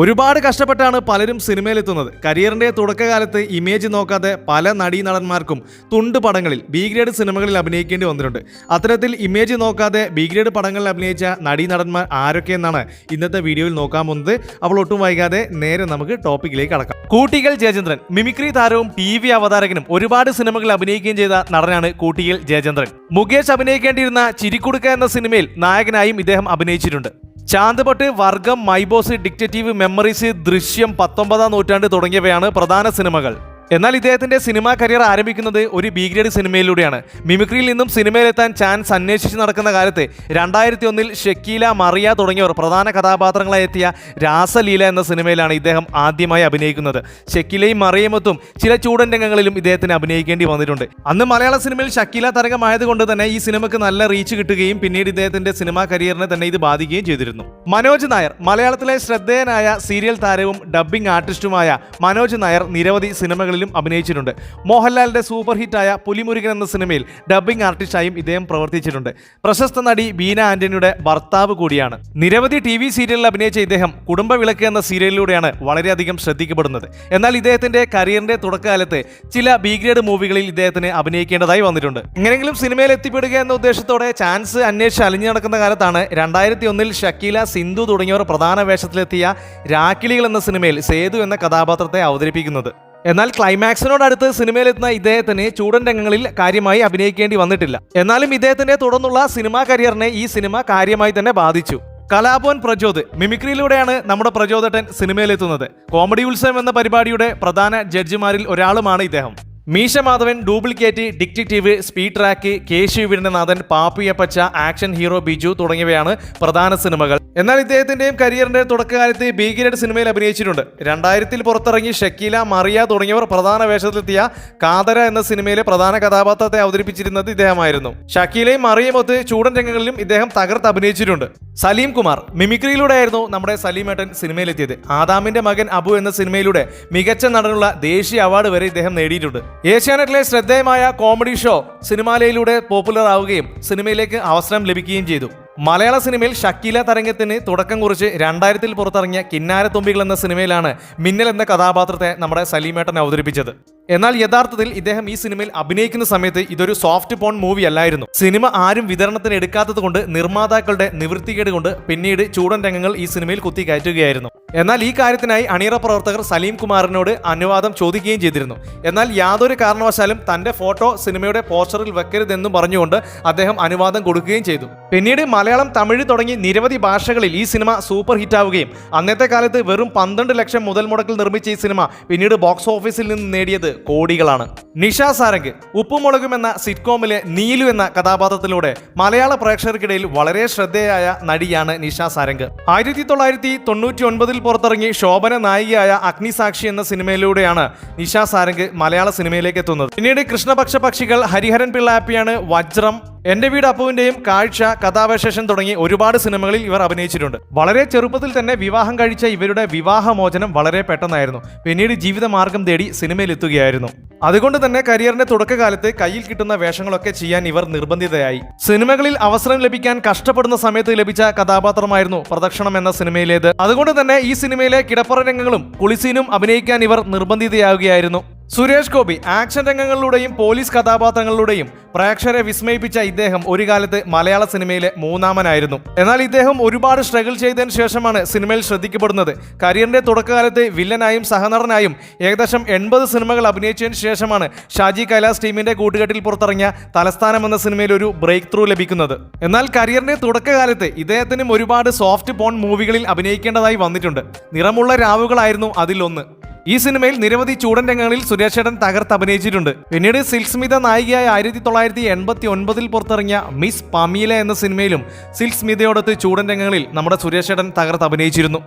ഒരുപാട് കഷ്ടപ്പെട്ടാണ് പലരും സിനിമയിലെത്തുന്നത്. കരിയറിന്റെ തുടക്കകാലത്ത് ഇമേജ് നോക്കാതെ പല നടീനടന്മാർക്കും തുണ്ട് പടങ്ങളിൽ ബി ഗ്രേഡ് സിനിമകളിൽ അഭിനയിക്കേണ്ടി വന്നിട്ടുണ്ട്. അത്തരത്തിൽ ഇമേജ് നോക്കാതെ ബി ഗ്രേഡ് പടങ്ങളിൽ അഭിനയിച്ച നടീനടന്മാർ ആരൊക്കെയെന്നാണ് ഇന്നത്തെ വീഡിയോയിൽ നോക്കാൻ പോകുന്നത്. അപ്പോൾ ഒട്ടും വൈകാതെ നേരെ നമുക്ക് ടോപ്പിക്കിലേക്ക് കടക്കാം. കൂട്ടികൾ ജയചന്ദ്രൻ മിമിക്രി താരവും ടി വി അവതാരകനും ഒരുപാട് സിനിമകളിൽ അഭിനയിക്കുകയും ചെയ്ത നടനാണ് കൂട്ടിയിൽ ജയചന്ദ്രൻ. മുകേഷ് അഭിനയിക്കേണ്ടിയിരുന്ന ചിരിക്കുടുക്ക എന്ന സിനിമയിൽ നായകനായും ഇദ്ദേഹം അഭിനയിച്ചിട്ടുണ്ട്. ചാന്ത്പട്ട് വർഗം മൈബോസ് ഡിക്റ്റേറ്റീവ് മെമ്മറീസ് ദൃശ്യം പത്തൊമ്പതാം നൂറ്റാണ്ട് തുടങ്ങിയവയാണ് പ്രധാന സിനിമകൾ. എന്നാൽ ഇദ്ദേഹത്തിന്റെ സിനിമാ കരിയർ ആരംഭിക്കുന്നത് ഒരു ബി ഗ്രേഡ് സിനിമയിലൂടെയാണ്. മിമിക്രിയിൽ നിന്നും സിനിമയിലെത്താൻ ചാൻസ് അന്വേഷിച്ച് നടക്കുന്ന കാലത്ത് രണ്ടായിരത്തി ഒന്നിൽ ഷക്കീല മറിയ തുടങ്ങിയവർ പ്രധാന കഥാപാത്രങ്ങളായി എത്തിയ രാസലീല എന്ന സിനിമയിലാണ് ഇദ്ദേഹം ആദ്യമായി അഭിനയിക്കുന്നത്. ഷക്കീലയും മറിയമത്തും ചില ചൂടൻ രംഗങ്ങളിലും ഇദ്ദേഹത്തിന് അഭിനയിക്കേണ്ടി വന്നിട്ടുണ്ട്. അന്ന് മലയാള സിനിമയിൽ ഷക്കീല തരംഗമായതുകൊണ്ട് തന്നെ ഈ സിനിമയ്ക്ക് നല്ല റീച്ച് കിട്ടുകയും പിന്നീട് ഇദ്ദേഹത്തിന്റെ സിനിമാ കരിയറിനെ തന്നെ ഇത് ബാധിക്കുകയും ചെയ്തിരുന്നു. മനോജ് നായർ മലയാളത്തിലെ ശ്രദ്ധേയനായ സീരിയൽ താരവും ഡബ്ബിംഗ് ആർട്ടിസ്റ്റുമായ മനോജ് നായർ നിരവധി സിനിമകളിലും അഭിനയിച്ചിട്ടുണ്ട്. മോഹൻലാലിന്റെ സൂപ്പർ ഹിറ്റായ പുലിമുരുകൻ എന്ന സിനിമയിൽ ഡബ്ബിംഗ് ആർട്ടിസ്റ്റായും ഇദ്ദേഹം പ്രവർത്തിച്ചിട്ടുണ്ട്. പ്രശസ്ത നടി ബീന ആന്റണിയുടെ ഭർത്താവ് കൂടിയാണ്. നിരവധി ടി വി സീരിയലിൽ അഭിനയിച്ച ഇദ്ദേഹം കുടുംബവിളക്ക് എന്ന സീരിയലിലൂടെയാണ് വളരെയധികം ശ്രദ്ധിക്കപ്പെടുന്നത്. എന്നാൽ ഇദ്ദേഹത്തിന്റെ കരിയറിന്റെ തുടക്കകാലത്ത് ചില ബി ഗ്രേഡ് മൂവികളിൽ ഇദ്ദേഹത്തിന് അഭിനയിക്കേണ്ടതായി വന്നിട്ടുണ്ട്. എങ്ങനെയെങ്കിലും സിനിമയിൽ എത്തിപ്പെടുക എന്ന ഉദ്ദേശത്തോടെ ചാൻസ് അന്വേഷിച്ച് അലിഞ്ഞു നടക്കുന്ന കാലത്താണ് രണ്ടായിരത്തി ഒന്നിൽ ഷക്കീല സിന്ധു തുടങ്ങിയവർ പ്രധാന വേഷത്തിലെത്തിയ രാക്കിളികൾ എന്ന സിനിമയിൽ സേതു എന്ന കഥാപാത്രത്തെ അവതരിപ്പിക്കുന്നത്. എന്നാൽ ക്ലൈമാക്സിനോടടുത്ത് സിനിമയിലെത്തുന്ന ഇദ്ദേഹത്തിന് ചൂടൻ രംഗങ്ങളിൽ കാര്യമായി അഭിനയിക്കേണ്ടി വന്നിട്ടില്ല. എന്നാലും ഇദ്ദേഹത്തിന്റെ തുടർന്നുള്ള സിനിമാ കരിയറിനെ ഈ സിനിമ കാര്യമായി തന്നെ ബാധിച്ചു. കലാഭവൻ പ്രചോദ് മിമിക്രിയിലൂടെയാണ് നമ്മുടെ പ്രചോദട്ടൻ സിനിമയിലെത്തുന്നത്. കോമഡി ഉത്സവം എന്ന പരിപാടിയുടെ പ്രധാന ജഡ്ജിമാരിൽ ഒരാളുമാണ് ഇദ്ദേഹം. Meesha Madhavan duplicate detective speed track Keshu Nathan Pappy Appacha action hero Biju തുടങ്ങിയവയാണ് പ്രധാന സിനിമകൾ. എന്നാൽ ഇദ്ദേഹത്തിന്റെയും കരിയറിന്റെ തുടക്കകാലത്ത് ബി സിനിമയിൽ അഭിനയിച്ചിട്ടുണ്ട്. രണ്ടായിരത്തിൽ പുറത്തിറങ്ങി ഷക്കീല മറിയ തുടങ്ങിയവർ പ്രധാന വേഷത്തിലെത്തിയ കാതര എന്ന സിനിമയിലെ പ്രധാന കഥാപാത്രത്തെ അവതരിപ്പിച്ചിരുന്നത് ഇദ്ദേഹമായിരുന്നു. ഷക്കീലയും മറിയുമൊത്ത് ചൂടൻ രംഗങ്ങളിലും ഇദ്ദേഹം തകർത്ത് അഭിനയിച്ചിട്ടുണ്ട്. സലീം കുമാർ മിമിക്രിയിലൂടെയായിരുന്നു നമ്മുടെ സലീം ഏട്ടൻ സിനിമയിലെത്തിയത്. ആദാമിന്റെ മകൻ അബു എന്ന സിനിമയിലൂടെ മികച്ച നടനുള്ള ദേശീയ അവാർഡ് വരെ ഇദ്ദേഹം നേടിയിട്ടുണ്ട്. ഏഷ്യാനെറ്റിലെ ശ്രദ്ധേയമായ കോമഡി ഷോ സിനിമാലയിലൂടെ പോപ്പുലർ ആവുകയും സിനിമയിലേക്ക് അവസരം ലഭിക്കുകയും ചെയ്തു. മലയാള സിനിമയിൽ ഷക്കീല തരംഗത്തിന് തുടക്കം കുറിച്ച് രണ്ടായിരത്തിൽ പുറത്തിറങ്ങിയ കിന്നാരത്തുമ്പികൾ എന്ന സിനിമയിലാണ് മിന്നൽ എന്ന കഥാപാത്രത്തെ നമ്മുടെ സലീമേട്ടൻ അവതരിപ്പിച്ചത്. എന്നാൽ യഥാർത്ഥത്തിൽ ഇദ്ദേഹം ഈ സിനിമയിൽ അഭിനയിക്കുന്ന സമയത്ത് ഇതൊരു സോഫ്റ്റ് പോൺ മൂവി അല്ലായിരുന്നു. സിനിമ ആരും വിതരണത്തിന് എടുക്കാത്തത് കൊണ്ട് നിർമ്മാതാക്കളുടെ നിവൃത്തികേട് കൊണ്ട് പിന്നീട് ചൂടൻ രംഗങ്ങൾ ഈ സിനിമയിൽ കുത്തിക്കയറ്റുകയായിരുന്നു എന്നാൽ ഈ കാര്യത്തിനായി അണിയറ പ്രവർത്തകർ സലീം കുമാറിനോട് അനുവാദം ചോദിക്കുകയും ചെയ്തിരുന്നു. എന്നാൽ യാതൊരു കാരണവശാലും തന്റെ ഫോട്ടോ സിനിമയുടെ പോസ്റ്ററിൽ വെക്കരുതെന്നും പറഞ്ഞുകൊണ്ട് അദ്ദേഹം അനുവാദം കൊടുക്കുകയും ചെയ്തു. പിന്നീട് മലയാളം തമിഴ് തുടങ്ങി നിരവധി ഭാഷകളിൽ ഈ സിനിമ സൂപ്പർ ഹിറ്റാവുകയും അന്നത്തെ കാലത്ത് വെറും പന്ത്രണ്ട് ലക്ഷം മുതൽ മുടക്കിൽ നിർമ്മിച്ച ഈ സിനിമ പിന്നീട് ബോക്സ് ഓഫീസിൽ നിന്ന് നേടിയത് കോടികളാണ്. നിഷ സാരംഗ് ഉപ്പുമുളകും എന്ന സിറ്റ്കോമിലെ നീലു എന്ന കഥാപാത്രത്തിലൂടെ മലയാള പ്രേക്ഷകർക്കിടയിൽ വളരെ ശ്രദ്ധേയായ നടിയാണ് നിഷ സാരംഗ്. ആയിരത്തി തൊള്ളായിരത്തി തൊണ്ണൂറ്റി ഒൻപതിൽ പുറത്തിറങ്ങി ശോഭന നായികയായ അഗ്നിസാക്ഷി എന്ന സിനിമയിലൂടെയാണ് നിഷ സാരംഗ് മലയാള സിനിമയിലേക്ക് എത്തുന്നത്. പിന്നീട് കൃഷ്ണപക്ഷ പക്ഷികൾ ഹരിഹരൻ പിള്ളാപ്പിയാണ് വജ്രം എന്റെ വീട് അപ്പുവിന്റെയും കാഴ്ച കഥാവശേഷം തുടങ്ങി ഒരുപാട് സിനിമകളിൽ ഇവർ അഭിനയിച്ചിട്ടുണ്ട്. വളരെ ചെറുപ്പത്തിൽ തന്നെ വിവാഹം കഴിച്ച ഇവരുടെ വിവാഹമോചനം വളരെ പെട്ടെന്നായിരുന്നു. പിന്നീട് ജീവിതമാർഗം തേടി സിനിമയിൽ എത്തുകയായിരുന്നു അതുകൊണ്ട് തന്നെ കരിയറിന്റെ തുടക്കകാലത്ത് കയ്യിൽ കിട്ടുന്ന വേഷങ്ങളൊക്കെ ചെയ്യാൻ ഇവർ നിർബന്ധിതയായി. സിനിമകളിൽ അവസരം ലഭിക്കാൻ കഷ്ടപ്പെടുന്ന സമയത്ത് ലഭിച്ച കഥാപാത്രമായിരുന്നു പ്രദക്ഷണം എന്ന സിനിമയിലേത്. അതുകൊണ്ട് തന്നെ ഈ സിനിമയിലെ കിടപ്പറ രംഗങ്ങളും കുളിസീനും അഭിനയിക്കാൻ ഇവർ നിർബന്ധിതയാവുകയായിരുന്നു. സുരേഷ് ഗോപി ആക്ഷൻ രംഗങ്ങളിലൂടെയും പോലീസ് കഥാപാത്രങ്ങളിലൂടെയും പ്രേക്ഷകരെ വിസ്മയിപ്പിച്ച ഇദ്ദേഹം ഒരു കാലത്ത് മലയാള സിനിമയിലെ മൂന്നാമനായിരുന്നു. എന്നാൽ ഇദ്ദേഹം ഒരുപാട് സ്ട്രഗിൾ ചെയ്തതിനു ശേഷമാണ് സിനിമയിൽ ശ്രദ്ധിക്കപ്പെടുന്നത്. കരിയറിന്റെ തുടക്കകാലത്ത് വില്ലനായും സഹനടനായും ഏകദേശം എൺപത് സിനിമകൾ അഭിനയിച്ചതിന് ശേഷമാണ് ഷാജി കൈലാസ് ടീമിന്റെ കൂട്ടുകെട്ടിൽ പുറത്തിറങ്ങിയ തലസ്ഥാനം എന്ന സിനിമയിൽ ഒരു ബ്രേക്ക് ത്രൂ ലഭിക്കുന്നത്. എന്നാൽ കരിയറിന്റെ തുടക്കകാലത്ത് ഇദ്ദേഹത്തിനും ഒരുപാട് സോഫ്റ്റ് പോൺ മൂവികളിൽ അഭിനയിക്കേണ്ടതായി വന്നിട്ടുണ്ട്. നിറമുള്ള രാവുകളായിരുന്നു അതിലൊന്ന്. ഈ സിനിമയിൽ നിരവധി ചൂടൻ രംഗങ്ങളിൽ സുരേഷേട്ടൻ തകർത്ത് അഭിനയിച്ചിട്ടുണ്ട്. പിന്നീട് സിൽസ്മിത സ്മിത നായികയായ ആയിരത്തി തൊള്ളായിരത്തി എൺപത്തി ഒൻപതിൽ പുറത്തിറങ്ങിയ മിസ് പമീല എന്ന സിനിമയിലും സിൽസ്മിതയോടൊത്ത് സ്മിതയോടൊത്ത് ചൂടൻ രംഗങ്ങളിൽ നമ്മുടെ സുരേഷേട്ടൻ തകർത്ത് അഭിനയിച്ചിരുന്നു.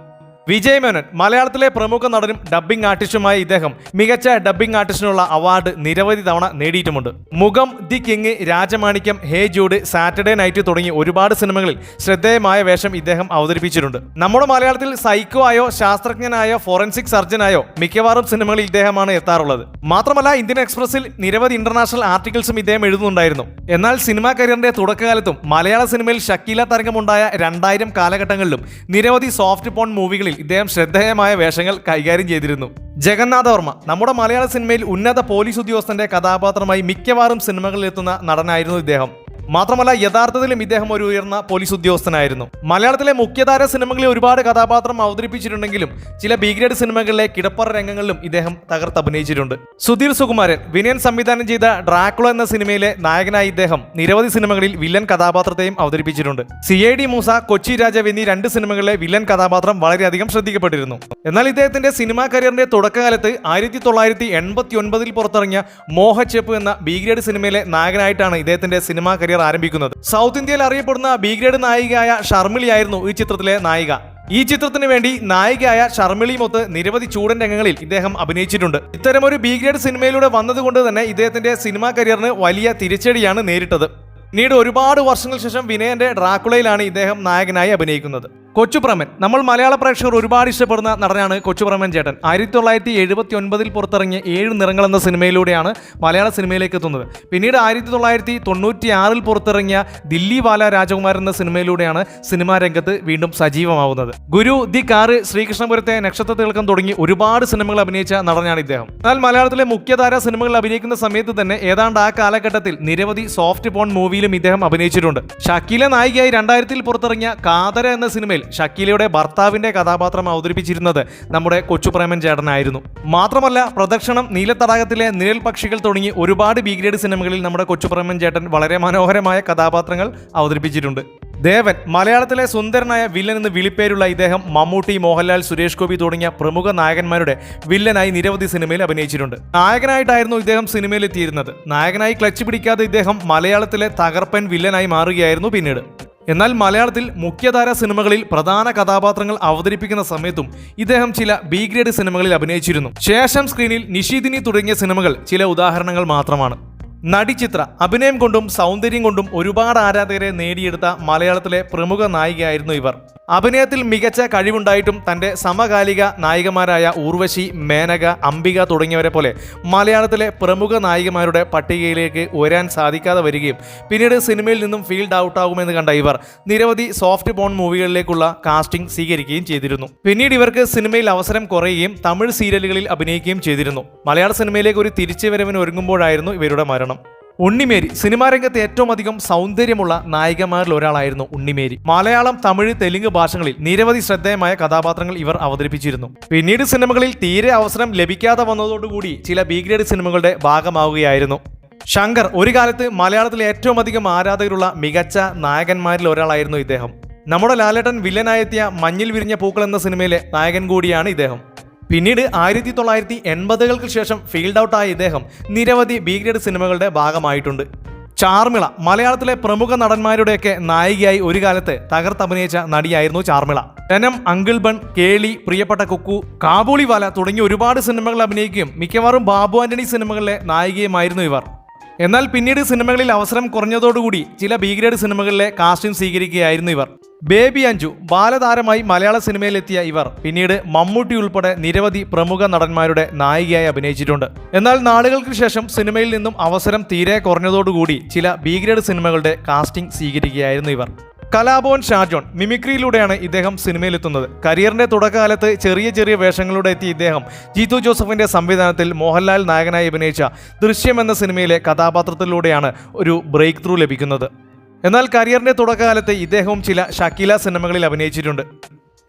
വിജയ് മേനോൻ മലയാളത്തിലെ പ്രമുഖ നടനും ഡബ്ബിംഗ് ആർട്ടിസ്റ്റുമായ ഇദ്ദേഹം മികച്ച ഡബ്ബിംഗ് ആർട്ടിസ്റ്റിനുള്ള അവാർഡ് നിരവധി തവണ നേടിയിട്ടുമുണ്ട്. Mukham the king Rajamanikyam hey Jude Saturday night തുടങ്ങി ഒരുപാട് സിനിമകളിൽ ശ്രദ്ധേയമായ വേഷം ഇദ്ദേഹം അവതരിപ്പിച്ചിട്ടുണ്ട്. നമ്മുടെ മലയാളത്തിൽ സൈക്കോ ആയോ ശാസ്ത്രജ്ഞനായോ ഫോറൻസിക് സർജനായോ മിക്കവാറും സിനിമകളിൽ ഇദ്ദേഹമാണ് എത്താറുള്ളത്. മാത്രമല്ല ഇന്ത്യൻ എക്സ്പ്രസിൽ നിരവധി ഇന്റർനാഷണൽ ആർട്ടിക്കിൾസും ഇദ്ദേഹം എഴുതുന്നുണ്ടായിരുന്നു. എന്നാൽ സിനിമാ കരിയറിന്റെ തുടക്കകാലത്തും മലയാള സിനിമയിൽ ഷക്കീല തരംഗമുണ്ടായ രണ്ടായിരം കാലഘട്ടങ്ങളിലും നിരവധി സോഫ്റ്റ് പോൺ മൂവികളിൽ സിനിമകളിൽ ഇദ്ദേഹം ശ്രദ്ധേയമായ വേഷങ്ങൾ കൈകാര്യം ചെയ്തിരുന്നു. ജഗന്നാഥ വർമ്മ നമ്മുടെ മലയാള സിനിമയിൽ ഉന്നത പോലീസ് ഉദ്യോഗസ്ഥന്റെ കഥാപാത്രമായി മിക്കവാറും സിനിമകളിൽ എത്തുന്ന നടനായിരുന്നു ഇദ്ദേഹം. മാത്രമല്ല യഥാർത്ഥത്തിലും ഇദ്ദേഹം ഒരു ഉയർന്ന പോലീസ് ഉദ്യോഗസ്ഥനായിരുന്നു. മലയാളത്തിലെ മുഖ്യധാര സിനിമകളിൽ ഒരുപാട് കഥാപാത്രം അവതരിപ്പിച്ചിട്ടുണ്ടെങ്കിലും ചില ബി ഗ്രേഡ് സിനിമകളിലെ കിടപ്പറ രംഗങ്ങളിലും ഇദ്ദേഹം തകർത്ത് അഭിനയിച്ചിട്ടുണ്ട്. സുധീർ സുകുമാരൻ വിനയൻ സംവിധാനം ചെയ്ത ഡ്രാക്കുള എന്ന സിനിമയിലെ നായകനായി ഇദ്ദേഹം നിരവധി സിനിമകളിൽ വില്ലൻ കഥാപാത്രത്തെയും അവതരിപ്പിച്ചിട്ടുണ്ട്. C I D Moosa Kochi Rajavu എന്നീ രണ്ട് സിനിമകളിലെ വില്ലൻ കഥാപാത്രം വളരെയധികം ശ്രദ്ധിക്കപ്പെട്ടിരുന്നു. എന്നാൽ ഇദ്ദേഹത്തിന്റെ സിനിമാ കരിയറിന്റെ തുടക്കകാലത്ത് ആയിരത്തി തൊള്ളായിരത്തി എൺപത്തി ഒൻപതിൽ പുറത്തിറങ്ങിയ മോഹച്ചെപ്പ് എന്ന ബി ഗ്രേഡ് സിനിമയിലെ നായകനായിട്ടാണ് ഇദ്ദേഹത്തിന്റെ സിനിമാ കരിയർ ആരംഭിക്കുന്നത്. സൗത്ത് ഇന്ത്യയിൽ അറിയപ്പെടുന്ന ബി ഗ്രേഡ് നായികയായ ഷർമിളിയായിരുന്നു ഈ ചിത്രത്തിലെ നായിക. ഈ ചിത്രത്തിന് വേണ്ടി നായികയായ ഷർമിളിയുമൊത്ത് നിരവധി ചൂടൻ രംഗങ്ങളിൽ ഇദ്ദേഹം അഭിനയിച്ചിട്ടുണ്ട്. ഇത്തരമൊരു ബി ഗ്രേഡ് സിനിമയിലൂടെ വന്നതുകൊണ്ട് തന്നെ ഇദ്ദേഹത്തിന്റെ സിനിമാ കരിയറിന് വലിയ തിരിച്ചടിയാണ് നേരിട്ടത്. പിന്നീട് ഒരുപാട് വർഷങ്ങൾക്ക് ശേഷം വിനയന്റെ ഡ്രാക്കുളയിലാണ് ഇദ്ദേഹം നായകനായി അഭിനയിക്കുന്നത്. കൊച്ചുപ്രമൻ. നമ്മൾ മലയാള പ്രേക്ഷകർ ഒരുപാട് ഇഷ്ടപ്പെടുന്ന നടനാണ് കൊച്ചുപ്രമൻ ചേട്ടൻ. ആയിരത്തി തൊള്ളായിരത്തി എഴുപത്തി ഒൻപതിൽ പുറത്തിറങ്ങിയ ഏഴ് നിറങ്ങൾ എന്ന സിനിമയിലൂടെയാണ് മലയാള സിനിമയിലേക്ക് എത്തുന്നത്. പിന്നീട് ആയിരത്തി തൊള്ളായിരത്തി തൊണ്ണൂറ്റി ആറിൽ പുറത്തിറങ്ങിയ ദില്ലി വാല രാജകുമാരൻ എന്ന സിനിമയിലൂടെയാണ് സിനിമാ രംഗത്ത് വീണ്ടും സജീവമാവുന്നത്. ഗുരു ദി കാറ് ശ്രീകൃഷ്ണപുരത്തെ നക്ഷത്ര തിളക്കം തുടങ്ങി ഒരുപാട് സിനിമകൾ അഭിനയിച്ച നടനാണ് ഇദ്ദേഹം. എന്നാൽ മലയാളത്തിലെ മുഖ്യധാര സിനിമകൾ അഭിനയിക്കുന്ന സമയത്ത് തന്നെ ഏതാണ്ട് ആ കാലഘട്ടത്തിൽ നിരവധി സോഫ്റ്റ് പോൺ മൂവിയിലും ഇദ്ദേഹം അഭിനയിച്ചിട്ടുണ്ട്. ഷക്കീല നായികയായി രണ്ടായിരത്തിൽ പുറത്തിറങ്ങിയ കാതര എന്ന സിനിമയിൽ ഷക്കീലയുടെ ഭർത്താവിന്റെ കഥാപാത്രം അവതരിപ്പിച്ചിരുന്നത് നമ്മുടെ കൊച്ചുപ്രേമൻ ചേട്ടനായിരുന്നു. മാത്രമല്ല പ്രദക്ഷിണം നീലത്തടാകത്തിലെ നിഴൽ പക്ഷികൾ തുടങ്ങി ഒരുപാട് ബി ഗ്രേഡ് സിനിമകളിൽ നമ്മുടെ കൊച്ചുപ്രേമൻ ചേട്ടൻ വളരെ മനോഹരമായ കഥാപാത്രങ്ങൾ അവതരിപ്പിച്ചിട്ടുണ്ട്. ദേവൻ മലയാളത്തിലെ സുന്ദരനായ വില്ലൻ എന്ന് വിളിപ്പേരുള്ള ഇദ്ദേഹം മമ്മൂട്ടി മോഹൻലാൽ സുരേഷ് ഗോപി തുടങ്ങിയ പ്രമുഖ നായകന്മാരുടെ വില്ലനായി നിരവധി സിനിമയിൽ അഭിനയിച്ചിട്ടുണ്ട്. നായകനായിട്ടായിരുന്നു ഇദ്ദേഹം സിനിമയിൽ എത്തിയിരുന്നത് നായകനായി ക്ലച്ച് പിടിക്കാതെ ഇദ്ദേഹം മലയാളത്തിലെ തകർപ്പൻ വില്ലനായി മാറുകയായിരുന്നു പിന്നീട്. എന്നാൽ മലയാളത്തിൽ മുഖ്യധാര സിനിമകളിൽ പ്രധാന കഥാപാത്രങ്ങൾ അവതരിപ്പിക്കുന്ന സമയത്തും ഇദ്ദേഹം ചില ബി ഗ്രേഡ് സിനിമകളിൽ അഭിനയിച്ചിരുന്നു. ശേഷം സ്ക്രീനിൽ നിഷീദിനി തുടങ്ങിയ സിനിമകൾ ചില ഉദാഹരണങ്ങൾ മാത്രമാണ്. നടിച്ചിത്ര അഭിനയം കൊണ്ടും സൗന്ദര്യം കൊണ്ടും ഒരുപാട് ആരാധകരെ നേടിയെടുത്ത മലയാളത്തിലെ പ്രമുഖ നായികയായിരുന്നു ഇവർ. അഭിനയത്തിൽ മികച്ച കഴിവുണ്ടായിട്ടും തന്റെ സമകാലിക നായികമാരായ ഊർവശി മേനക അംബിക തുടങ്ങിയവരെ പോലെ മലയാളത്തിലെ പ്രമുഖ നായികമാരുടെ പട്ടികയിലേക്ക് ഉയരാൻ സാധിക്കാതെ വരികയും പിന്നീട് സിനിമയിൽ നിന്നും ഫീൽഡ് ഔട്ട് ആകുമെന്ന് കണ്ട ഇവർ നിരവധി സോഫ്റ്റ് ബോൺ മൂവികളിലേക്കുള്ള കാസ്റ്റിംഗ് സ്വീകരിക്കുകയും ചെയ്തിരുന്നു. പിന്നീട് ഇവർക്ക് സിനിമയിൽ അവസരം കുറയുകയും തമിഴ് സീരിയലുകളിൽ അഭിനയിക്കുകയും ചെയ്തിരുന്നു. മലയാള സിനിമയിലേക്ക് ഒരു തിരിച്ചുവരവിന് ഒരുങ്ങുമ്പോഴായിരുന്നു ഇവരുടെ മരണം. ഉണ്ണിമേരി. സിനിമാ രംഗത്ത് ഏറ്റവും അധികം സൗന്ദര്യമുള്ള നായികമാരിൽ ഒരാളായിരുന്നു ഉണ്ണിമേരി. മലയാളം തമിഴ് തെലുങ്ക് ഭാഷകളിൽ നിരവധി ശ്രദ്ധേയമായ കഥാപാത്രങ്ങൾ ഇവർ അവതരിപ്പിച്ചിരുന്നു. പിന്നീട് സിനിമകളിൽ തീരെ അവസരം ലഭിക്കാതെ വന്നതോടുകൂടി ചില ബി ഗ്രേഡ് സിനിമകളുടെ ഭാഗമാവുകയായിരുന്നു. ശങ്കർ ഒരു കാലത്ത് മലയാളത്തിലെ ഏറ്റവും അധികം ആരാധകരുള്ള മികച്ച നായകന്മാരിൽ ഒരാളായിരുന്നു ഇദ്ദേഹം. നമ്മുടെ ലാലേട്ടൻ വില്ലനായെത്തിയ മഞ്ഞിൽ വിരിഞ്ഞ പൂക്കൾ എന്ന സിനിമയിലെ നായകൻ കൂടിയാണ് ഇദ്ദേഹം. പിന്നീട് ആയിരത്തി തൊള്ളായിരത്തി എൺപതുകൾക്ക് ശേഷം ഫീൽഡ് ഔട്ടായ ഇദ്ദേഹം നിരവധി ബി ഗ്രേഡ് സിനിമകളുടെ ഭാഗമായിട്ടുണ്ട്. ചാർമിള മലയാളത്തിലെ പ്രമുഖ നടന്മാരുടെയൊക്കെ നായികയായി ഒരു കാലത്ത് തകർത്തഭിനയിച്ച നടിയായിരുന്നു ചാർമിള. ടെനം അങ്കിൾ ബൺ കേളി പ്രിയപ്പെട്ട കുക്കു കാബൂളിവാല തുടങ്ങിയ ഒരുപാട് സിനിമകൾ അഭിനയിക്കുകയും മിക്കവാറും ബാബു ആന്റണി സിനിമകളിലെ നായികയുമായിരുന്നു ഇവർ. എന്നാൽ പിന്നീട് സിനിമകളിൽ അവസരം കുറഞ്ഞതോടുകൂടി ചില ബി ഗ്രേഡ് സിനിമകളിലെ കാസ്റ്റിംഗ് സ്വീകരിക്കുകയായിരുന്നു ഇവർ. ബേബി അഞ്ജു ബാലതാരമായി മലയാള സിനിമയിലെത്തിയ ഇവർ പിന്നീട് മമ്മൂട്ടി ഉൾപ്പെടെ നിരവധി പ്രമുഖ നടന്മാരുടെ നായികയായി അഭിനയിച്ചിട്ടുണ്ട്. എന്നാൽ നാളുകൾക്ക് ശേഷം സിനിമയിൽ നിന്നും അവസരം തീരെ കുറഞ്ഞതോടുകൂടി ചില ബി ഗ്രേഡ് സിനിമകളുടെ കാസ്റ്റിംഗ് സ്വീകരിക്കുകയായിരുന്നു ഇവർ. കലാഭവൻ ഷാജോൺ മിമിക്രിയിലൂടെയാണ് ഇദ്ദേഹം സിനിമയിലെത്തുന്നത്. കരിയറിന്റെ തുടക്കകാലത്ത് ചെറിയ ചെറിയ വേഷങ്ങളിലൂടെ എത്തിയ ഇദ്ദേഹം ജീതു ജോസഫിന്റെ സംവിധാനത്തിൽ മോഹൻലാൽ നായകനായി അഭിനയിച്ച ദൃശ്യം എന്ന സിനിമയിലെ കഥാപാത്രത്തിലൂടെയാണ് ഒരു ബ്രേക്ക് ത്രൂ ലഭിക്കുന്നത്. എന്നാൽ കരിയറിന്റെ തുടക്കകാലത്ത് ഇദ്ദേഹവും ചില ഷക്കീല സിനിമകളിൽ അഭിനയിച്ചിട്ടുണ്ട്.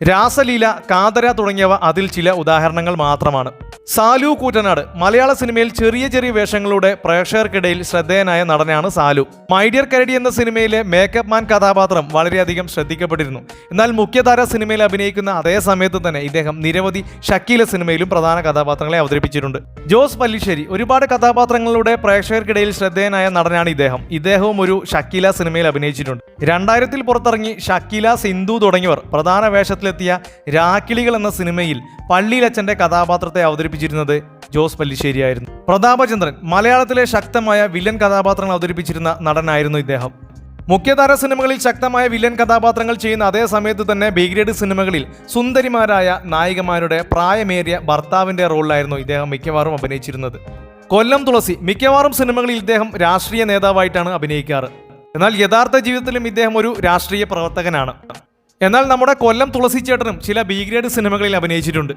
രാസലീല കാതര തുടങ്ങിയവ അതിൽ ചില ഉദാഹരണങ്ങൾ മാത്രമാണ്. സാലു കൂറ്റനാട് മലയാള സിനിമയിൽ ചെറിയ ചെറിയ വേഷങ്ങളുടെ പ്രേക്ഷകർക്കിടയിൽ ശ്രദ്ധേയനായ നടനാണ് സാലു. മൈഡിയർ കരടി എന്ന സിനിമയിലെ മേക്കപ്പ് മാൻ കഥാപാത്രം വളരെയധികം ശ്രദ്ധിക്കപ്പെട്ടിരുന്നു. എന്നാൽ മുഖ്യധാര സിനിമയിൽ അഭിനയിക്കുന്ന അതേ സമയത്ത് തന്നെ ഇദ്ദേഹം നിരവധി ഷക്കീല സിനിമയിലും പ്രധാന കഥാപാത്രങ്ങളെ അവതരിപ്പിച്ചിട്ടുണ്ട്. ജോസ് പല്ലിശ്ശേരി ഒരുപാട് കഥാപാത്രങ്ങളുടെ പ്രേക്ഷകർക്കിടയിൽ ശ്രദ്ധേയനായ നടനാണ് ഇദ്ദേഹം. ഇദ്ദേഹവും ഒരു ഷക്കീല സിനിമയിൽ അഭിനയിച്ചിട്ടുണ്ട്. രണ്ടായിരത്തിൽ പുറത്തിറങ്ങി ഷക്കീല സിന്ധു തുടങ്ങിയവർ പ്രധാന വേഷത്തിലെത്തിയ രാക്കിളികൾ എന്ന സിനിമയിൽ പള്ളിയിലച്ഛന്റെ കഥാപാത്രത്തെ അവതരിപ്പിച്ചിരുന്നത് ജോസ് പല്ലിശ്ശേരിയായിരുന്നു. പ്രതാപചന്ദ്രൻ മലയാളത്തിലെ ശക്തമായ വില്ലൻ കഥാപാത്രങ്ങൾ അവതരിപ്പിച്ചിരുന്ന നടനായിരുന്നു ഇദ്ദേഹം. മുഖ്യധാര സിനിമകളിൽ ശക്തമായ വില്ലൻ കഥാപാത്രങ്ങൾ ചെയ്യുന്ന അതേ സമയത്ത് തന്നെ ബി ഗ്രേഡ് സിനിമകളിൽ സുന്ദരിമാരായ നായികമാരുടെ പ്രായമേറിയ ഭർത്താവിന്റെ റോളിലായിരുന്നു ഇദ്ദേഹം മിക്കവാറും അഭിനയിച്ചിരുന്നത്. കൊല്ലം തുളസി മിക്കവാറും സിനിമകളിൽ ഇദ്ദേഹം രാഷ്ട്രീയ നേതാവായിട്ടാണ് അഭിനയിക്കാറ്. എന്നാൽ യഥാർത്ഥ ജീവിതത്തിലും ഇദ്ദേഹം ഒരു രാഷ്ട്രീയ പ്രവർത്തകനാണ്. എന്നാൽ നമ്മുടെ കൊല്ലം തുളസി ചേട്ടനും ചില ബി ഗ്രേഡ് സിനിമകളിൽ അഭിനയിച്ചിട്ടുണ്ട്.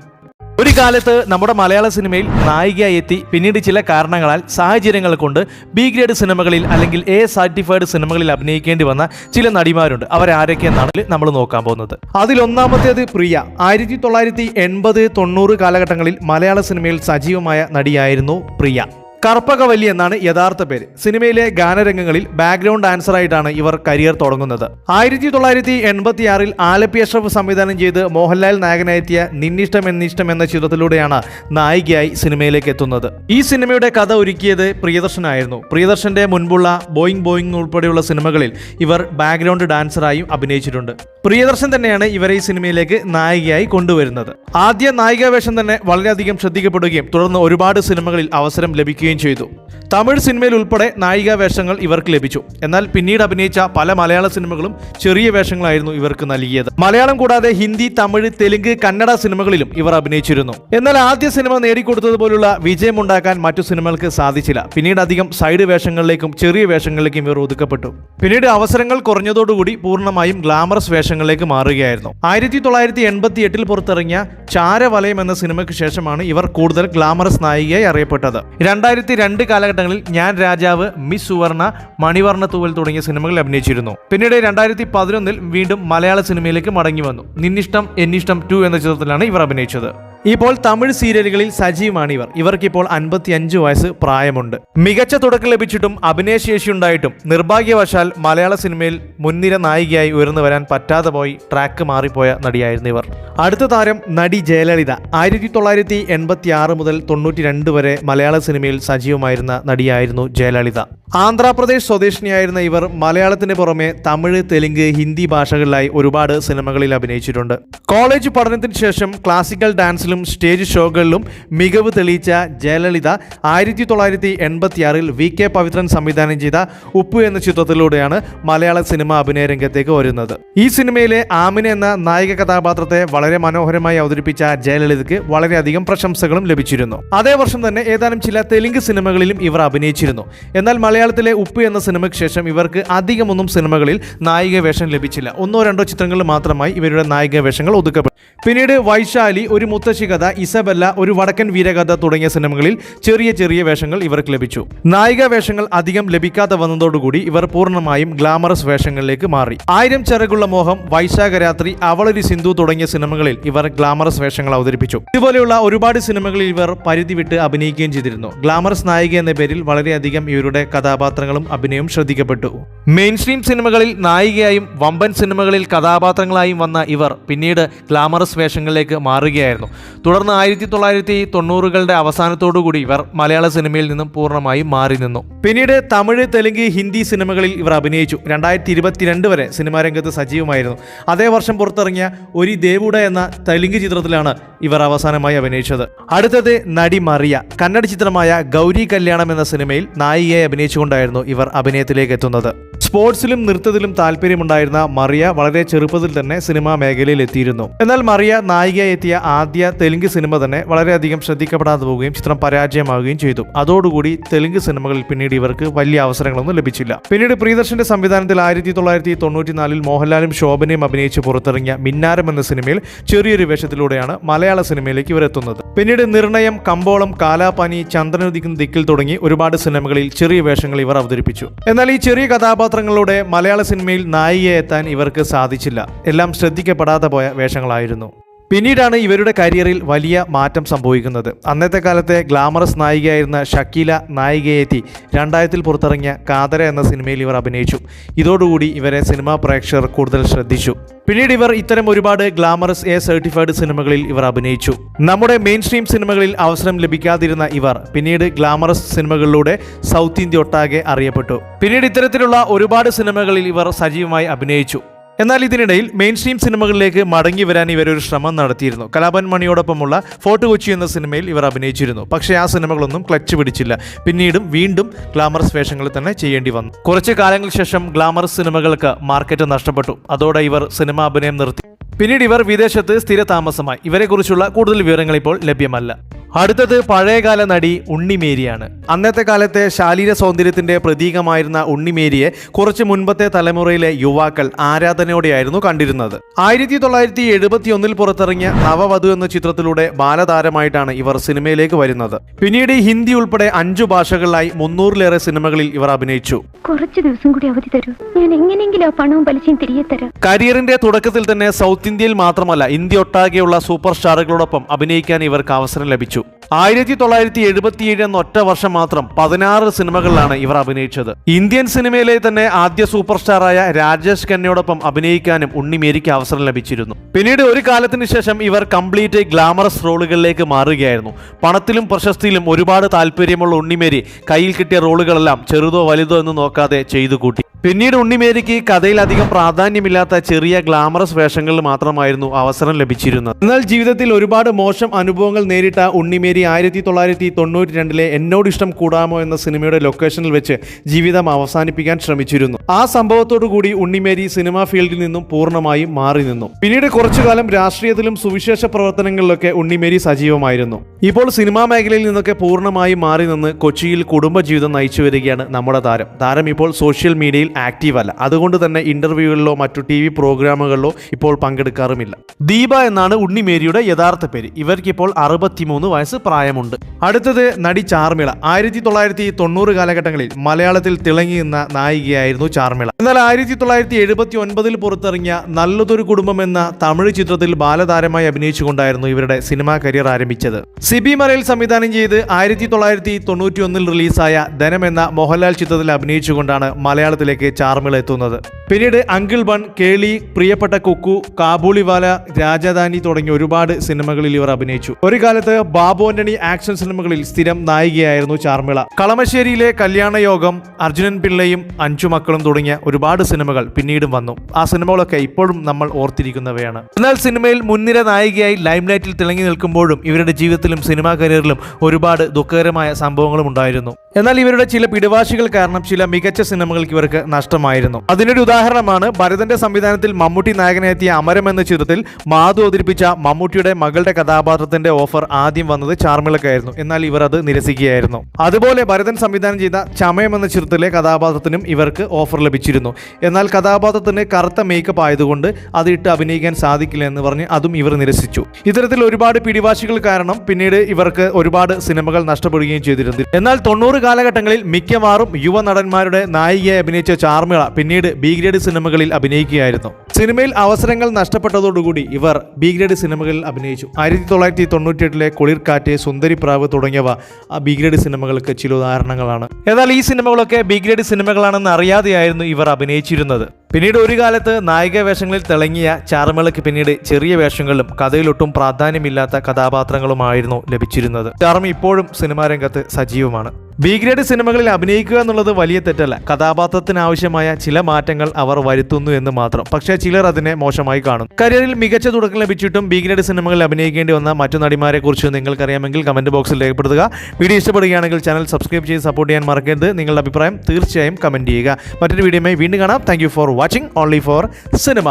ഒരു കാലത്ത് നമ്മുടെ മലയാള സിനിമയിൽ നായികയായി എത്തി പിന്നീട് ചില കാരണങ്ങളാൽ സാഹചര്യങ്ങൾ കൊണ്ട് ബി ഗ്രേഡ് സിനിമകളിൽ അല്ലെങ്കിൽ എ സർട്ടിഫൈഡ് സിനിമകളിൽ അഭിനയിക്കേണ്ടി വന്ന ചില നടിമാരുണ്ട്. അവരാരൊക്കെയെന്നാണ് നമ്മൾ നോക്കാൻ പോകുന്നത്. അതിലൊന്നാമത്തേത് പ്രിയ. ആയിരത്തി തൊള്ളായിരത്തി എൺപത് തൊണ്ണൂറ് കാലഘട്ടങ്ങളിൽ മലയാള സിനിമയിൽ സജീവമായ നടിയായിരുന്നു പ്രിയ. കർപ്പകവല്ലി എന്നാണ് യഥാർത്ഥ പേര്. സിനിമയിലെ ഗാനരംഗങ്ങളിൽ ബാക്ക്ഗ്രൗണ്ട് ഡാൻസർ ആയിട്ടാണ് ഇവർ കരിയർ തുടങ്ങുന്നത്. ആയിരത്തി തൊള്ളായിരത്തി എൺപത്തിയാറിൽ ആലപ്പി അഷ്റഫ് സംവിധാനം ചെയ്ത് മോഹൻലാൽ നായകനായെത്തിയ നിന്നിഷ്ടം എന്നിഷ്ടം എന്ന ചിത്രത്തിലൂടെയാണ് നായികയായി സിനിമയിലേക്ക് എത്തുന്നത്. ഈ സിനിമയുടെ കഥ ഒരുക്കിയത് പ്രിയദർശനായിരുന്നു. പ്രിയദർശന്റെ മുൻപുള്ള ബോയിങ് ബോയിങ് ഉൾപ്പെടെയുള്ള സിനിമകളിൽ ഇവർ ബാക്ക്ഗ്രൗണ്ട് ഡാൻസറായും അഭിനയിച്ചിട്ടുണ്ട്. പ്രിയദർശൻ തന്നെയാണ് ഇവരെ ഈ സിനിമയിലേക്ക് നായികയായി കൊണ്ടുവരുന്നത്. ആദ്യ നായികാവേഷം തന്നെ വളരെയധികം ശ്രദ്ധിക്കപ്പെടുകയും തുടർന്ന് ഒരുപാട് സിനിമകളിൽ അവസരം ലഭിക്കുകയും ചെയ്തു. തമിഴ് സിനിമയിൽ ഉൾപ്പെടെ നായികാ വേഷങ്ങൾ ഇവർക്ക് ലഭിച്ചു. എന്നാൽ പിന്നീട് അഭിനയിച്ച പല മലയാള സിനിമകളും ചെറിയ വേഷങ്ങളായിരുന്നു ഇവർക്ക് നൽകിയത്. മലയാളം കൂടാതെ ഹിന്ദി തമിഴ് തെലുങ്ക് കന്നഡ സിനിമകളിലും ഇവർ അഭിനയിച്ചിരുന്നു. എന്നാൽ ആദ്യ സിനിമ നേടിക്കൊടുത്തതുപോലുള്ള വിജയമുണ്ടാക്കാൻ മറ്റു സിനിമകൾക്ക് സാധിച്ചില്ല. പിന്നീട് അധികം സൈഡ് വേഷങ്ങളിലേക്കും ചെറിയ വേഷങ്ങളിലേക്കും ഇവർ ഒതുക്കപ്പെട്ടു. പിന്നീട് അവസരങ്ങൾ കുറഞ്ഞതോടുകൂടി പൂർണമായും ഗ്ലാമറസ് വേഷങ്ങളിലേക്ക് മാറുകയായിരുന്നു. ആയിരത്തി തൊള്ളായിരത്തി എൺപത്തി എട്ടിൽ പുറത്തിറങ്ങിയ ചാരവലയം എന്ന സിനിമയ്ക്ക് ശേഷമാണ് ഇവർ കൂടുതൽ ഗ്ലാമറസ് നായികയായി അറിയപ്പെട്ടത്. രണ്ടായിരത്തി രണ്ട് കാലഘട്ടങ്ങളിൽ ഞാൻ രാജാവ് മിസ് സുവർണ മണിവർണ തൂവൽ തുടങ്ങിയ സിനിമകളിൽ അഭിനയിച്ചിരുന്നു. പിന്നീട് രണ്ടായിരത്തി പതിനൊന്നിൽ വീണ്ടും മലയാള സിനിമയിലേക്ക് മടങ്ങി വന്നു. നിന്നിഷ്ടം എന്നിഷ്ടം ടു എന്ന ചിത്രത്തിലാണ് ഇവർ അഭിനയിച്ചത്. ഇപ്പോൾ തമിഴ് സീരിയലുകളിൽ സജീവമാണ് ഇവർ ഇവർക്കിപ്പോൾ അൻപത്തി അഞ്ച് വയസ്സ് പ്രായമുണ്ട്. മികച്ച തുടക്കം ലഭിച്ചിട്ടും അഭിനയശേഷി ഉണ്ടായിട്ടും നിർഭാഗ്യവശാൽ മലയാള സിനിമയിൽ മുൻനിര നായികയായി ഉയർന്നു വരാൻ പറ്റാതെ പോയി ട്രാക്ക് മാറിപ്പോയ നടിയായിരുന്നു ഇവർ. അടുത്ത താരം നടി ജയലളിത. ആയിരത്തി തൊള്ളായിരത്തി എൺപത്തി ആറ് മുതൽ തൊണ്ണൂറ്റി രണ്ട് വരെ മലയാള സിനിമയിൽ സജീവമായിരുന്ന നടിയായിരുന്നു ജയലളിത. ആന്ധ്രാപ്രദേശ് സ്വദേശിനിയായിരുന്ന ഇവർ മലയാളത്തിന് പുറമെ തമിഴ് തെലുങ്ക് ഹിന്ദി ഭാഷകളിലായി ഒരുപാട് സിനിമകളിൽ അഭിനയിച്ചിട്ടുണ്ട്. കോളേജ് പഠനത്തിന് ശേഷം ക്ലാസിക്കൽ ഡാൻസിലും സ്റ്റേജ് ഷോകളിലും മികവ് തെളിയിച്ച ജയലളിത ആയിരത്തി തൊള്ളായിരത്തി എൺപത്തിയാറിൽ വി കെ പവിത്രൻ സംവിധാനം ചെയ്ത ഉപ്പു എന്ന ചിത്രത്തിലൂടെയാണ് മലയാള സിനിമ അഭിനയ രംഗത്തേക്ക് വരുന്നത്. ഈ സിനിമയിലെ ആമിന എന്ന നായിക കഥാപാത്രത്തെ വളരെ മനോഹരമായി അവതരിപ്പിച്ച ജയലളിതയ്ക്ക് വളരെയധികം പ്രശംസകളും ലഭിച്ചിരുന്നു. അതേ വർഷം തന്നെ ഏതാനും ചില തെലുങ്ക് സിനിമകളിലും ഇവർ അഭിനയിച്ചിരുന്നു. എന്നാൽ മലയാളത്തിലെ ഉപ്പ് എന്ന സിനിമയ്ക്ക് ശേഷം ഇവർക്ക് അധികമൊന്നും സിനിമകളിൽ നായിക വേഷം ലഭിച്ചില്ല. ഒന്നോ രണ്ടോ ചിത്രങ്ങളിൽ മാത്രമായി ഇവരുടെ നായിക വേഷങ്ങൾ ഒതുക്കപ്പെട്ടു. പിന്നീട് വൈശാലി ഒരു മുത്തശ്ശി കഥ ഇസബെല്ല ഒരു വടക്കൻ വീരകഥ തുടങ്ങിയ സിനിമകളിൽ ചെറിയ ചെറിയ വേഷങ്ങൾ ഇവർക്ക് ലഭിച്ചു. നായിക വേഷങ്ങൾ അധികം ലഭിക്കാതെ വന്നതോടുകൂടി ഇവർ പൂർണമായും ഗ്ലാമറസ് വേഷങ്ങളിലേക്ക് മാറി. ആയിരം ചിറകുള്ള മോഹം വൈശാഖരാത്രി അവളൊരു സിന്ധു തുടങ്ങിയ സിനിമകളിൽ ഇവർ ഗ്ലാമറസ് വേഷങ്ങൾ അവതരിപ്പിച്ചു. ഇതുപോലെയുള്ള ഒരുപാട് സിനിമകളിൽ ഇവർ പരിധി വിട്ട് അഭിനയിക്കുകയും ചെയ്തിരുന്നു. ഗ്ലാമറസ് നായിക എന്ന പേരിൽ വളരെയധികം ഇവരുടെ കഥാപാത്രങ്ങളും അഭിനയം ശ്രദ്ധിക്കപ്പെട്ടു. മെയിൻ സ്ട്രീം സിനിമകളിൽ നായികയായും വമ്പൻ സിനിമകളിൽ കഥാപാത്രങ്ങളായും വന്ന ഇവർ പിന്നീട് ഗ്ലാമറസ് വേഷങ്ങളിലേക്ക് മാറുകയായിരുന്നു. തുടർന്ന് ആയിരത്തി തൊള്ളായിരത്തി തൊണ്ണൂറുകളുടെ അവസാനത്തോടുകൂടി ഇവർ മലയാള സിനിമയിൽ നിന്നും പൂർണമായും മാറി നിന്നു. പിന്നീട് തമിഴ് തെലുങ്ക് ഹിന്ദി സിനിമകളിൽ ഇവർ അഭിനയിച്ചു. രണ്ടായിരത്തി ഇരുപത്തിരണ്ട് വരെ സിനിമാ രംഗത്ത് സജീവമായിരുന്നു. അതേ വർഷം പുറത്തിറങ്ങിയ ഒരു ദേവുട എന്ന തെലുങ്ക് ചിത്രത്തിലാണ് ഇവർ അവസാനമായി അഭിനയിച്ചത്. അടുത്തത് നടി മറിയ. കന്നഡ ചിത്രമായ ഗൗരി കല്യാണം എന്ന സിനിമയിൽ നായികയായി അഭിനയിച്ചുകൊണ്ടായിരുന്നു ഇവർ അഭിനയത്തിലേക്ക് എത്തുന്നത് സ്പോർട്സിലും നൃത്തത്തിലും താല്പര്യമുണ്ടായിരുന്ന മറിയ വളരെ ചെറുപ്പത്തിൽ തന്നെ സിനിമാ മേഖലയിൽ എത്തിയിരുന്നു. എന്നാൽ മറിയ നായികയായി ആദ്യ തെലുങ്ക് സിനിമ തന്നെ വളരെയധികം ശ്രദ്ധിക്കപ്പെടാതെ പോവുകയും ചിത്രം പരാജയമാവുകയും ചെയ്തു. അതോടുകൂടി തെലുങ്ക് സിനിമകളിൽ പിന്നീട് ഇവർക്ക് വലിയ അവസരങ്ങളൊന്നും ലഭിച്ചില്ല. പിന്നീട് പ്രിയദർശന്റെ സംവിധാനത്തിൽ ആയിരത്തി തൊള്ളായിരത്തി തൊണ്ണൂറ്റിനാലിൽ മോഹൻലാലും ശോഭനയും അഭിനയിച്ച് പുറത്തിറങ്ങിയ മിന്നാരം എന്ന സിനിമയിൽ ചെറിയൊരു വേഷത്തിലൂടെയാണ് മലയാള സിനിമയിലേക്ക് ഇവരെത്തുന്നത്. പിന്നീട് നിർണയം കമ്പോളം കാലാപാനി ചന്ദ്രനുദിക്കുന്ന ദിക്കിൽ തുടങ്ങി ഒരുപാട് സിനിമകളിൽ ചെറിയ വേഷങ്ങൾ ഇവർ അവതരിപ്പിച്ചു. എന്നാൽ ഈ ചെറിയ കഥാപാത്രങ്ങളുടെ മലയാള സിനിമയിൽ നായികയെത്താൻ ഇവർക്ക് സാധിച്ചില്ല. എല്ലാം ശ്രദ്ധിക്കപ്പെടാതെ പോയ വേഷങ്ങളായിരുന്നു. പിന്നീടാണ് ഇവരുടെ കരിയറിൽ വലിയ മാറ്റം സംഭവിക്കുന്നത്. അന്നത്തെ കാലത്തെ ഗ്ലാമറസ് നായികയായിരുന്ന ഷക്കീല നായികയെത്തി രണ്ടായിരത്തിൽ പുറത്തിറങ്ങിയ കാതര എന്ന സിനിമയിൽ ഇവർ അഭിനയിച്ചു. ഇതോടുകൂടി ഇവരെ സിനിമാ പ്രേക്ഷകർ കൂടുതൽ ശ്രദ്ധിച്ചു. പിന്നീട് ഇവർ ഇത്തരം ഒരുപാട് ഗ്ലാമറസ് എ സർട്ടിഫൈഡ് സിനിമകളിൽ ഇവർ അഭിനയിച്ചു. നമ്മുടെ മെയിൻ സ്ട്രീം സിനിമകളിൽ അവസരം ലഭിക്കാതിരുന്ന ഇവർ പിന്നീട് ഗ്ലാമറസ് സിനിമകളിലൂടെ സൗത്ത് ഇന്ത്യ ഒട്ടാകെ അറിയപ്പെട്ടു. പിന്നീട് ഇത്തരത്തിലുള്ള ഒരുപാട് സിനിമകളിൽ ഇവർ സജീവമായി അഭിനയിച്ചു. എന്നാൽ ഇതിനിടയിൽ മെയിൻ സ്ട്രീം സിനിമകളിലേക്ക് മടങ്ങി വരാൻ ഇവരൊരു ശ്രമം നടത്തിയിരുന്നു. കലാപൻ മണിയോടൊപ്പമുള്ള ഫോർട്ട് കൊച്ചി എന്ന സിനിമയിൽ ഇവർ അഭിനയിച്ചിരുന്നു. പക്ഷേ ആ സിനിമകളൊന്നും ക്ലച്ച് പിടിച്ചില്ല. പിന്നീടും വീണ്ടും ഗ്ലാമറസ് വേഷങ്ങൾ തന്നെ ചെയ്യേണ്ടി വന്നു. കുറച്ച് കാലങ്ങൾക്ക് ശേഷം ഗ്ലാമറസ് സിനിമകൾക്ക് മാർക്കറ്റ് നഷ്ടപ്പെട്ടു. അതോടെ ഇവർ സിനിമാ അഭിനയം നിർത്തി. പിന്നീട് ഇവർ വിദേശത്ത് സ്ഥിര താമസമായി ഇവരെക്കുറിച്ചുള്ള കൂടുതൽ വിവരങ്ങൾ ഇപ്പോൾ ലഭ്യമല്ല. അടുത്തത് പഴയകാല നടി ഉണ്ണിമേരിയാണ്. അന്നത്തെ കാലത്തെ ശാരീര സൗന്ദര്യത്തിന്റെ പ്രതീകമായിരുന്ന ഉണ്ണിമേരിയെ കുറച്ച് മുൻപത്തെ തലമുറയിലെ യുവാക്കൾ ആരാധനയോടെയായിരുന്നു കണ്ടിരുന്നത്. ആയിരത്തി തൊള്ളായിരത്തി എഴുപത്തി ഒന്നിൽ പുറത്തിറങ്ങിയ നവവധു എന്ന ചിത്രത്തിലൂടെ ബാലതാരമായിട്ടാണ് ഇവർ സിനിമയിലേക്ക് വരുന്നത്. പിന്നീട് ഹിന്ദി ഉൾപ്പെടെ അഞ്ചു ഭാഷകളിലായി മുന്നൂറിലേറെ സിനിമകളിൽ ഇവർ അഭിനയിച്ചു. കുറച്ച് ദിവസം കൂടി അവധി തരൂ. ഞാൻ എങ്ങനെയെങ്കിലും ആ പണവും പലിശയും തിരികെ തരാം. കരിയറിന്റെ തുടക്കത്തിൽ തന്നെ സൗത്ത് ഇന്ത്യയിൽ മാത്രമല്ല ഇന്ത്യ ഒട്ടാകെയുള്ള സൂപ്പർ സ്റ്റാറുകളോടൊപ്പം അഭിനയിക്കാൻ ഇവർക്ക് അവസരം ലഭിച്ചു. ആയിരത്തി തൊള്ളായിരത്തി എഴുപത്തിയേഴ് എന്ന ഒറ്റ വർഷം മാത്രം പതിനാറ് സിനിമകളിലാണ് ഇവർ അഭിനയിച്ചത്. ഇന്ത്യൻ സിനിമയിലെ തന്നെ ആദ്യ സൂപ്പർ സ്റ്റാറായ രാജേഷ് ഖന്നയോടൊപ്പം അഭിനയിക്കാനും ഉണ്ണിമേരിക്ക് അവസരം ലഭിച്ചിരുന്നു. പിന്നീട് ഒരു കാലത്തിന് ശേഷം ഇവർ കംപ്ലീറ്റ് ഗ്ലാമറസ് റോളുകളിലേക്ക് മാറുകയായിരുന്നു. പണത്തിലും പ്രശസ്തിയിലും ഒരുപാട് താല്പര്യമുള്ള ഉണ്ണിമേരി കയ്യിൽ കിട്ടിയ റോളുകളെല്ലാം ചെറുതോ വലുതോ എന്ന് നോക്കാതെ ചെയ്തു കൂട്ടി പിന്നീട് ഉണ്ണിമേരിക്ക് കഥയിൽ അധികം പ്രാധാന്യമില്ലാത്ത ചെറിയ ഗ്ലാമറസ് വേഷങ്ങളിൽ മാത്രമായിരുന്നു അവസരം ലഭിച്ചിരുന്നത്. എന്നാൽ ജീവിതത്തിൽ ഒരുപാട് മോശം അനുഭവങ്ങൾ നേരിട്ട ഉണ്ണിമേരി ആയിരത്തി തൊള്ളായിരത്തി തൊണ്ണൂറ്റി രണ്ടിലെ എന്നോട് ഇഷ്ടം കൂടാമോ എന്ന സിനിമയുടെ ലൊക്കേഷനിൽ വെച്ച് ജീവിതം അവസാനിപ്പിക്കാൻ ശ്രമിച്ചിരുന്നു. ആ സംഭവത്തോടു കൂടി ഉണ്ണിമേരി സിനിമാ ഫീൽഡിൽ നിന്നും പൂർണമായും മാറി നിന്നു. പിന്നീട് കുറച്ചുകാലം രാഷ്ട്രീയത്തിലും സുവിശേഷ പ്രവർത്തനങ്ങളിലൊക്കെ ഉണ്ണിമേരി സജീവമായിരുന്നു. ഇപ്പോൾ സിനിമാ മേഖലയിൽ നിന്നൊക്കെ പൂർണമായും മാറി നിന്ന് കൊച്ചിയിൽ കുടുംബജീവിതം നയിച്ചു വരികയാണ് നമ്മുടെ താരം. താരം ഇപ്പോൾ സോഷ്യൽ മീഡിയയിൽ ആക്റ്റീവ് അല്ല അതുകൊണ്ട് തന്നെ ഇന്റർവ്യൂകളിലോ മറ്റു ടി വി പ്രോഗ്രാമുകളിലോ ഇപ്പോൾ പങ്കെടുക്കാറുമില്ല. ദീപ എന്നാണ് ഉണ്ണിമേരിയുടെ യഥാർത്ഥ പേര്. ഇവർക്കിപ്പോൾ അറുപത്തിമൂന്ന് വയസ്സ് പ്രായമുണ്ട്. അടുത്തത് നടി ചാർമിള. ആയിരത്തി തൊള്ളായിരത്തി തൊണ്ണൂറ് കാലഘട്ടങ്ങളിൽ മലയാളത്തിൽ തിളങ്ങി നിന്ന നായികയായിരുന്നു ചാർമിള. എന്നാൽ ആയിരത്തി തൊള്ളായിരത്തി എഴുപത്തി ഒൻപതിൽ പുറത്തിറങ്ങിയ നല്ലതൊരു കുടുംബം എന്ന തമിഴ് ചിത്രത്തിൽ ബാലതാരമായി അഭിനയിച്ചുകൊണ്ടായിരുന്നു ഇവരുടെ സിനിമാ കരിയർ ആരംഭിച്ചത്. സിബി മലയിൽ സംവിധാനം ചെയ്ത് ആയിരത്തി തൊള്ളായിരത്തി തൊണ്ണൂറ്റി ഒന്നിൽ റിലീസായ ധനം എന്ന മോഹൻലാൽ ചിത്രത്തിൽ അഭിനയിച്ചുകൊണ്ടാണ് മലയാളത്തിലേക്ക് ചാർമിള എത്തുന്നത്. പിന്നീട് അങ്കിൾ ബൺ കേളി പ്രിയപ്പെട്ട കുക്കു കാബൂളിവാല രാജധാനി തുടങ്ങിയ ഒരുപാട് സിനിമകളിൽ ഇവർ അഭിനയിച്ചു. ഒരു കാലത്ത് ബാബു ആന്റണി ആക്ഷൻ സിനിമകളിൽ സ്ഥിരം നായികയായിരുന്നു ചാർമിള. കളമശ്ശേരിയിലെ കല്യാണയോഗം അർജുനൻ പിള്ളയും അഞ്ചു മക്കളും തുടങ്ങിയ ഒരുപാട് സിനിമകൾ പിന്നീടും വന്നു. ആ സിനിമകളൊക്കെ ഇപ്പോഴും നമ്മൾ ഓർത്തിരിക്കുന്നവയാണ്. എന്നാൽ സിനിമയിൽ മുൻനിര നായികയായി ലൈംലൈറ്റിൽ തിളങ്ങി നിൽക്കുമ്പോഴും ഇവരുടെ ജീവിതത്തിലും സിനിമാ കരിയറിലും ഒരുപാട് ദുഃഖകരമായ സംഭവങ്ങളും ഉണ്ടായിരുന്നു. എന്നാൽ ഇവരുടെ ചില പിടിവാശികൾ കാരണം ചില മികച്ച സിനിമകൾക്ക് ഇവർക്ക് നഷ്ടമായിരുന്നു. അതിനൊരു ഉദാഹരണമാണ് ഭരതന്റെ സംവിധാനത്തിൽ മമ്മൂട്ടി നായകനെത്തിയ അമരം എന്ന ചിത്രത്തിൽ മാധു അവതരിപ്പിച്ച മമ്മൂട്ടിയുടെ മകളുടെ കഥാപാത്രത്തിന്റെ ഓഫർ ആദ്യം വന്നത് ചാർമിളക്കായിരുന്നു. എന്നാൽ ഇവർ അത് നിരസിക്കുകയായിരുന്നു. അതുപോലെ ഭരതൻ സംവിധാനം ചെയ്ത ചമയം എന്ന ചിത്രത്തിലെ കഥാപാത്രത്തിനും ഇവർക്ക് ഓഫർ ലഭിച്ചിരുന്നു. എന്നാൽ കഥാപാത്രത്തിന് കറുത്ത മേക്കപ്പ് ആയതുകൊണ്ട് അതിട്ട് അഭിനയിക്കാൻ സാധിക്കില്ല എന്ന് പറഞ്ഞ് അതും ഇവർ നിരസിച്ചു. ഇത്തരത്തിൽ ഒരുപാട് പിടിവാശികൾ കാരണം പിന്നീട് ഇവർക്ക് ഒരുപാട് സിനിമകൾ നഷ്ടപ്പെടുകയും ചെയ്തിരുന്നു. എന്നാൽ തൊണ്ണൂറ് കാലഘട്ടങ്ങളിൽ മിക്കവാറും യുവ നടന്മാരുടെ നായികയായി അഭിനയിച്ച ചാർമിള പിന്നീട് ബി ഗ്രേഡ് സിനിമകളിൽ അഭിനയിക്കുകയായിരുന്നു. സിനിമയിൽ അവസരങ്ങൾ നഷ്ടപ്പെട്ടതോടുകൂടി ഇവർ ബി ഗ്രേഡ് സിനിമകളിൽ അഭിനയിച്ചു. ആയിരത്തി തൊള്ളായിരത്തി തൊണ്ണൂറ്റിയെട്ടിലെ കുളിർക്കാറ്റ് സുന്ദരിപ്രാവ് തുടങ്ങിയവ ആ ബി ഗ്രേഡ് സിനിമകൾക്ക് ചില ഉദാഹരണങ്ങളാണ്. എന്നാൽ ഈ സിനിമകളൊക്കെ ബി ഗ്രേഡ് സിനിമകളാണെന്ന് അറിയാതെയായിരുന്നു ഇവർ അഭിനയിച്ചിരുന്നത്. പിന്നീട് ഒരു കാലത്ത് നായിക വേഷങ്ങളിൽ തിളങ്ങിയ ചാർമിളയ്ക്ക് പിന്നീട് ചെറിയ വേഷങ്ങളിലും കഥയിലൊട്ടും പ്രാധാന്യമില്ലാത്ത കഥാപാത്രങ്ങളുമായിരുന്നു ലഭിച്ചിരുന്നത്. ചാർമി ഇപ്പോഴും സിനിമാ രംഗത്ത് സജീവമാണ്. ബി ഗ്രേഡ് സിനിമകളിൽ അഭിനയിക്കുക എന്നുള്ളത് വലിയ തെറ്റല്ല. കഥാപാത്രത്തിനാവശ്യമായ ചില മാറ്റങ്ങൾ അവർ വരുത്തുന്നു എന്ന് മാത്രം. പക്ഷേ ചിലർ അതിനെ മോശമായി കാണും കരിയറിൽ മികച്ച തുടക്കം ലഭിച്ചിട്ടും ബി ഗ്രേഡ് സിനിമകളിൽ അഭിനയിക്കേണ്ടി വന്ന മറ്റു നടിമാരെ കുറിച്ച് നിങ്ങൾക്കറിയാമെങ്കിൽ കമന്റ് ബോക്സിൽ രേഖപ്പെടുത്തുക. വീഡിയോ ഇഷ്ടപ്പെടുകയാണെങ്കിൽ ചാനൽ സബ്സ്ക്രൈബ് ചെയ്ത് സപ്പോർട്ട് ചെയ്യാൻ മറക്കരുത്. നിങ്ങളുടെ അഭിപ്രായം തീർച്ചയായും കമന്റ് ചെയ്യുക. മറ്റൊരു വീഡിയോയുമായി വീണ്ടും കാണാം. Thank for watching only for cinema